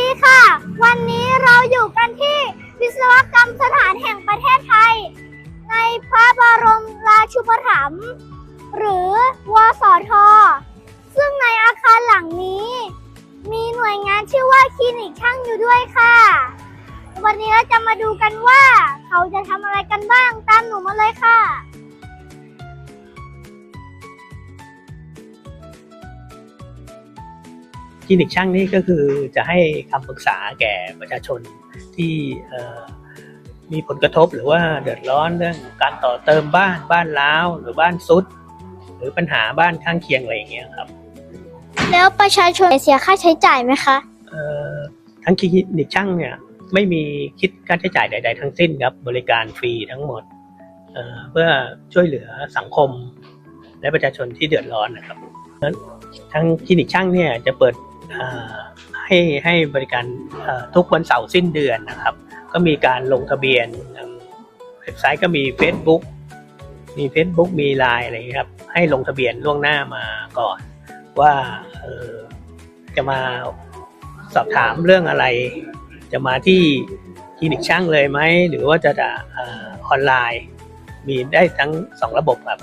ดีค่ะ วันนี้เราอยู่กันที่วิศวกรรมสถานแห่งประเทศไทย ในพระบรมราชูปถัมภ์หรือวสท ซึ่งในอาคารหลังนี้ มีหน่วยงานชื่อว่าคลินิกช่างอยู่ด้วยค่ะ วันนี้เราจะมาดูกันว่า เขาจะทำอะไรกันบ้างตามหนูมาเลยค่ะ ลินิกช่างนี่ก็คือจะให้คำปรึกษาแก่ประชาชนที่มีผลกระทบหรือว่าเดือดร้อนเรื่องการต่อเติมบ้านบ้านร้าวหรือบ้านซุด หรือปัญหาบ้านข้างเคียงอะไรอย่างเงี้ยครับ แล้วประชาชนเสียค่าใช้จ่ายไหมคะเอ่อทั้งคลินิกช่างเนี่ยไม่มีคิดค่าใช้จ่ายใด ๆ ทั้งสิ้นครับ บริการฟรีทั้งหมดเเพื่อช่วยเหลือสังคม และประชาชนที่เดือดร้อนนะครับทั้งคลินิกช่างเนี่ยจะเปิด ให้ให้บริการทุกวันเสาร์สิ้นเดือนนะครับ ก็มีการลงทะเบียนเว็บไซต์ก็มี Facebook มี Facebook มี Line อะไรอย่างนี้ครับ ให้ลงทะเบียนล่วงหน้ามาก่อน ว่าจะมาสอบถามเรื่องอะไร จะมาที่คลินิกช่างเลยไหม หรือว่าจะจะออออนไลน์ มีได้ทั้งสองระบบครับ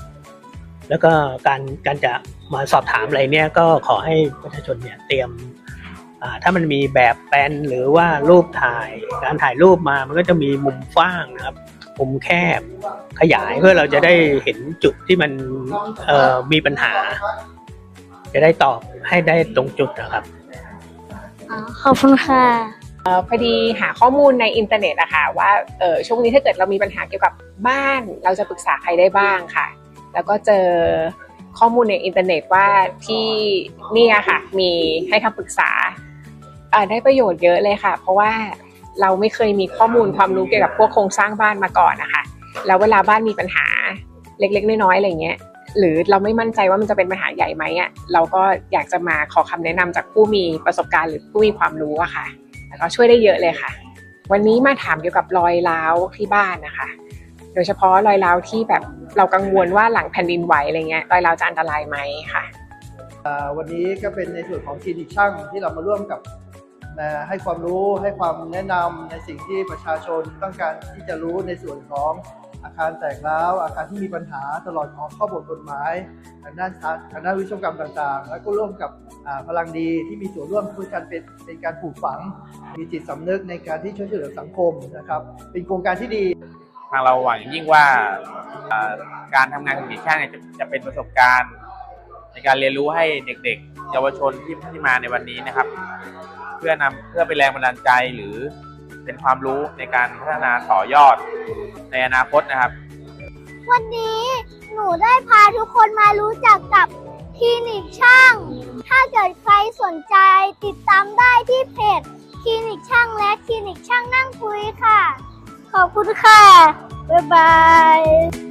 แล้วก็การการจะมาสอบถามอะไรเนี่ยก็ขอให้ประชาชนเนี่ยเตรียมอ่าถ้ามันมีแบบแปลนหรือว่ารูปถ่าย การถ่ายรูปมามันก็จะมีมุมฟ้างนะครับมุมแคบขยายเพื่อเราจะได้เห็นจุดที่มันเอ่อมีปัญหา จะได้ตอบให้ได้ตรงจุดนะครับขอบคุณค่ะพอดีหาข้อมูลในอินเทอร์เน็ตอะค่ะว่าเออช่วงนี้ถ้าเกิดเรามีปัญหาเกี่ยวกับบ้าน เราจะปรึกษาใครได้บ้างค่ะ แล้วก็เจอข้อมูลในอินเทอร์เน็ตว่าที่นี่ยค่ะมีให้คำปรึกษาได้ประโยชน์เยอะเลยค่ะ เพราะว่าเราไม่เคยมีข้อมูลความรู้เกี่ยวกับพวกโครงสร้างบ้านมาก่อนนะคะแล้วเวลาบ้านมีปัญหาเล็กๆน้อยๆอะไรเงี้ย หรือเราไม่มั่นใจว่ามันจะเป็นปัญหาใหญ่ไหมอะเราก็อยากจะมาขอคำแนะนำจากผู้มีประสบการณ์หรือผู้มีความรู้อะค่ะ แล้วก็ช่วยได้เยอะเลยค่ะ วันนี้มาถามเกี่ยวกับรอยร้าวที่บ้านนะคะ โดยเฉพาะรอยร้าวที่แบบ เรากังวลว่าหลังแผ่นดินไหวอะไรเงี้ยรอยร้าวจะอันตรายไหมค่ะอ่าวันนี้ก็เป็นในส่วนของคลินิกช่างที่เรามาร่วมกับนะให้ความรู้ให้ความแนะนำในสิ่งที่ประชาชนต้องการที่จะรู้ในส่วนของอาคารแตกร้าว อาคารที่มีปัญหาตลอดของข้อบทกฎหมายทางด้านทางด้านวิศวกรรมต่างๆ แล้วก็ร่วมกับอ่าพลังดีที่มีส่วนร่วมเพื่อการเป็นเป็นการปลูกฝัง มีจิตสำนึกในการที่ช่วยเหลือสังคมนะครับ เป็นโครงการที่ดี ทางเราหวังอย่างยิ่งว่าเอ่อ การทำงานของทีช่างเนี่ยจะจะเป็นประสบการณ์ ในการเรียนรู้ให้เด็กๆ เยาวชนที่ที่มาในวันนี้นะครับ เพื่อนำเพื่อเป็นแรงบันดาลใจหรือเป็นความรู้ในการพัฒนาต่อยอดในอนาคตนะครับ วันนี้หนูได้พาทุกคนมารู้จักกับคลินิกช่าง ถ้าเกิดใครสนใจติดตามได้ที่เพจคลินิกช่างและคลินิกช่างนั่งคุยค่ะ ขอบคุณค่ะ บ๊ายบาย